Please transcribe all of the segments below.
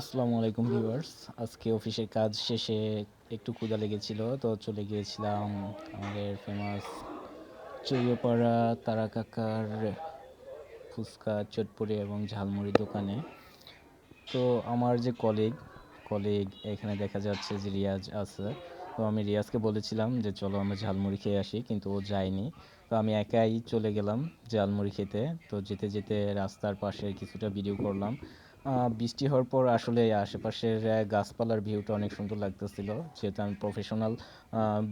আসসালামু আলাইকুম ভিউয়ার্স। আজকে অফিসের কাজ শেষে একটু ক্ষুধা লেগেছিল, তো চলে গিয়েছিলাম আমাদের ফেমাস চৈয়পাড়া তারা কাকার ফুচকা চটপটি এবং ঝালমুড়ি দোকানে। তো আমার যে কলিগ কলিগ এখানে দেখা যাচ্ছে যে রিয়াজ আছে। তো আমি রিয়াজকে বলেছিলাম যে, চলো আমরা ঝালমুড়ি খেয়ে আসি। কিন্তু ও যায়নি। তো আমি একাই চলে গেলাম ঝালমুড়ি খেতে। তো যেতে যেতে রাস্তার পাশে কিছুটা ভিডিও করলাম। বৃষ্টি হওয়ার পর আসলে আশেপাশের গাছপালার ভিউটা অনেক সুন্দর লাগতেছিল। যেহেতু আমি প্রফেশনাল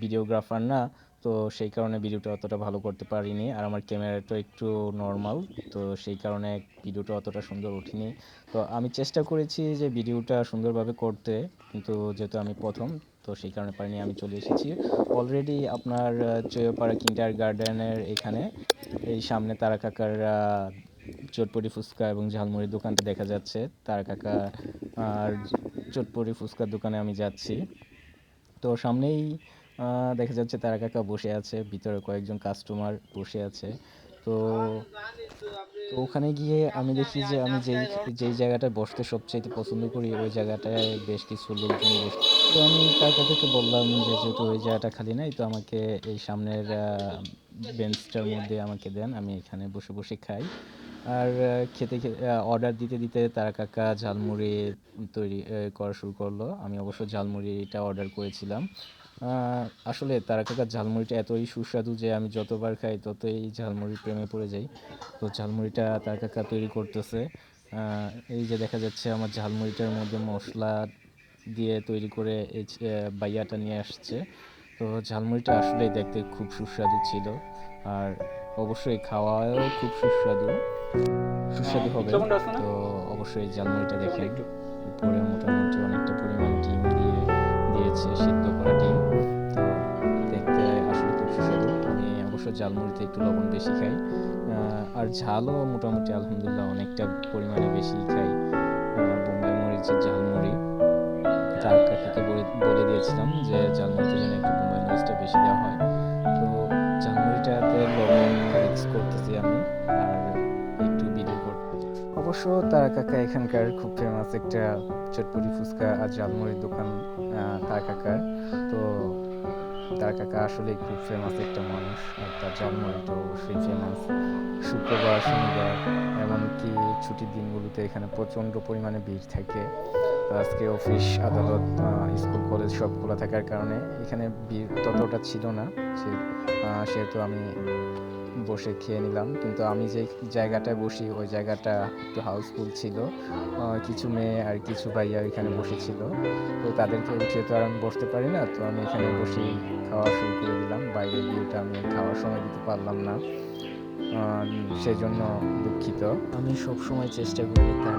ভিডিওগ্রাফার না, তো সেই কারণে ভিডিওটা অতটা ভালো করতে পারিনি। আর আমার ক্যামেরাটা একটু নর্মাল তো সেই কারণে ভিডিওটা অতটা সুন্দর ওঠেনি। তো আমি চেষ্টা করেছি যে ভিডিওটা সুন্দরভাবে করতে, কিন্তু যেহেতু আমি প্রথম, তো সেই কারণে পারিনি, আমি চলে এসেছি। অলরেডি আপনার চৈয়পাড়া কিন্ডার গার্ডেনের এখানে, এই সামনে তারা কাকার চটপটি ফুচকা এবং ঝালমুড়ির দোকানটা দেখা যাচ্ছে। তারা কাকা আর চটপটি ফুচকার দোকানে আমি যাচ্ছি। তো সামনেই দেখা যাচ্ছে তারা কাকা বসে আছে, ভিতরে কয়েকজন কাস্টমার বসে আছে। তো তো ওখানে গিয়ে আমি দেখি যে আমি যেই যেই জায়গাটায় বসতে সবচেয়ে পছন্দ করি, ওই জায়গাটায় বেশ কিছু লোকজন বসে, তো আমি তার কাকাকে বললাম যে যেহেতু ওই জায়গাটা খালি নাই, তো আমাকে এই সামনের বেঞ্চটার মধ্যে আমাকে দেন, আমি এখানে বসে বসে খাই। আর খেতে খেতে অর্ডার দিতে দিতে তারা কাকা ঝালমুড়ি তৈরি করা শুরু করল। আমি অবশ্য ঝালমুড়িটা অর্ডার করেছিলাম। আসলে তারা কাকার ঝালমুড়িটা এতই সুস্বাদু যে আমি যতবার খাই ততই ঝালমুড়ির প্রেমে পড়ে যাই। তো ঝালমুড়িটা তারা কাকা তৈরি করতেছে। এই যে দেখা যাচ্ছে আমার ঝালমুড়িটার মধ্যে মশলা দিয়ে তৈরি করে এই বাইয়াটা নিয়ে আসছে। তো ঝালমুড়িটা আসলেই দেখতে খুব সুস্বাদু ছিল। আর অবশ্যই খাওয়াও খুব সুস্বাদু। সুস্বাদু হবে। তো অবশ্যই ঝালমুড়িটা দেখেন। উপরে মোটামুটি অনেকটা পরিমাণ ডিম দিয়ে দিয়েছে সিদ্ধ করা ডিম। তো দেখতে আসলে খুব সুস্বাদু। আমি অবশ্য ঝালমুড়িতে একটু লবণ বেশি খাই। আর ঝালও মোটামুটি আলহামদুলিল্লাহ অনেকটা পরিমাণে বেশি খাই। বোম্বাই মরিচের ঝালমুড়ি তার কাকাকে বলে বলে দিয়েছিলাম যে ঝালমুড়িতে যেন একটু বোম্বাই মরিচটা বেশি দেওয়া হয়। তো ঝালমুড়িটাতে লবণ অবশ্য তারা কাকা এখানকার খুব ফেমাস একটা চটপটি ফুচকা আর ঝালমুড়ির দোকান তারা কাকার। তো তার কাকা আসলে খুব ফেমাস একটা মানুষ আর তার ঝালমুড়িটা অবশ্যই ফেমাস শুক্রবার, শনিবার, এমনকি ছুটির দিনগুলোতে এখানে প্রচণ্ড পরিমাণে ভিড় থাকে। আজকে অফিস আদালত স্কুল কলেজ সব খোলা থাকার কারণে এখানে ভিড় ততটা ছিল না। সেহেতু আমি বসে খেয়ে নিলাম। কিন্তু আমি যে জায়গাটায় বসি, ওই জায়গাটা একটু হাউসফুল ছিল। কিছু মেয়ে আর কিছু ভাইয়া ওইখানে বসেছিল। তো তাদেরকে উঠিয়ে তো আর আমি বসতে পারি না। তো আমি এখানে বসে খাওয়া শুরু করে দিলাম। বাইরে ভিউটা আমি খাওয়ার সময় দিতে পারলাম না। সেজন্য দুঃখিত। আমি সবসময় চেষ্টা করি তার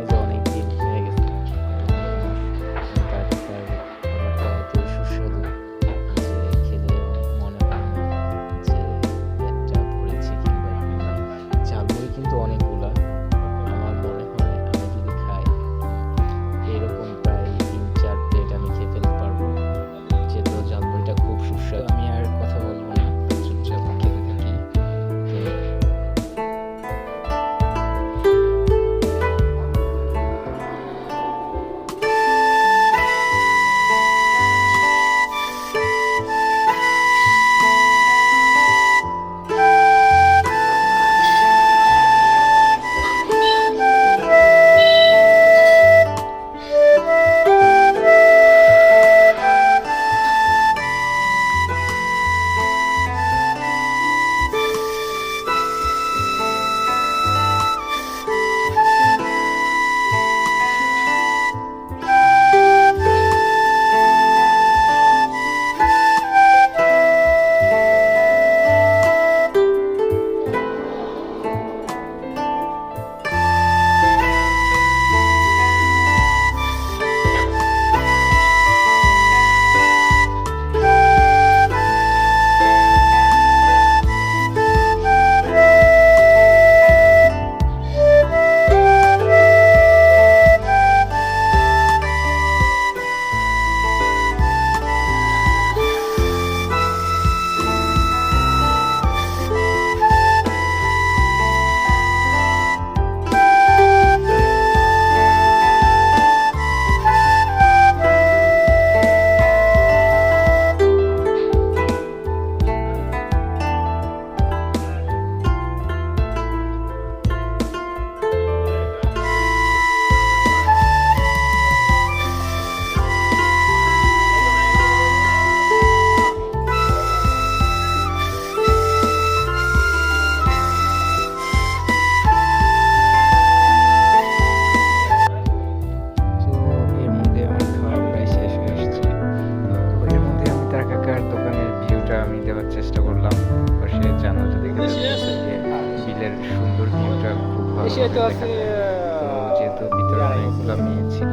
যেহেতু ভিতরে অনেকগুলো মেয়ে ছিল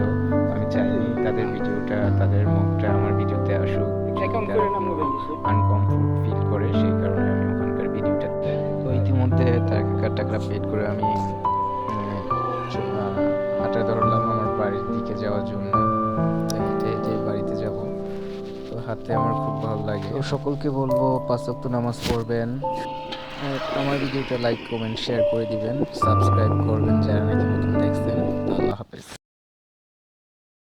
আমি চাইনি তাদের ভিডিওটা তাদের মুখটা আমার ভিডিওতে আসুক আনকমফোর্ট ফিল করে সেই কারণে আমি ওখানকার ভিডিওটা তো ইতিমধ্যে টাকা টাকা পেড করে আমি হাঁটা ধরলাম আমার বাড়ির দিকে যাওয়ার জন্য। হেঁটে হেঁটে বাড়িতে যাব তো হাঁটতে আমার খুব ভালো লাগে। সকলকে বলব পাঁচ ওয়াক্ত নামাজ পড়বেন। আমার ভিডিওটা লাইক কমেন্ট শেয়ার করে দিবেন। সাবস্ক্রাইব করবেন যারা নাকি নতুন দেখছেন। আল্লাহ হাফেজ।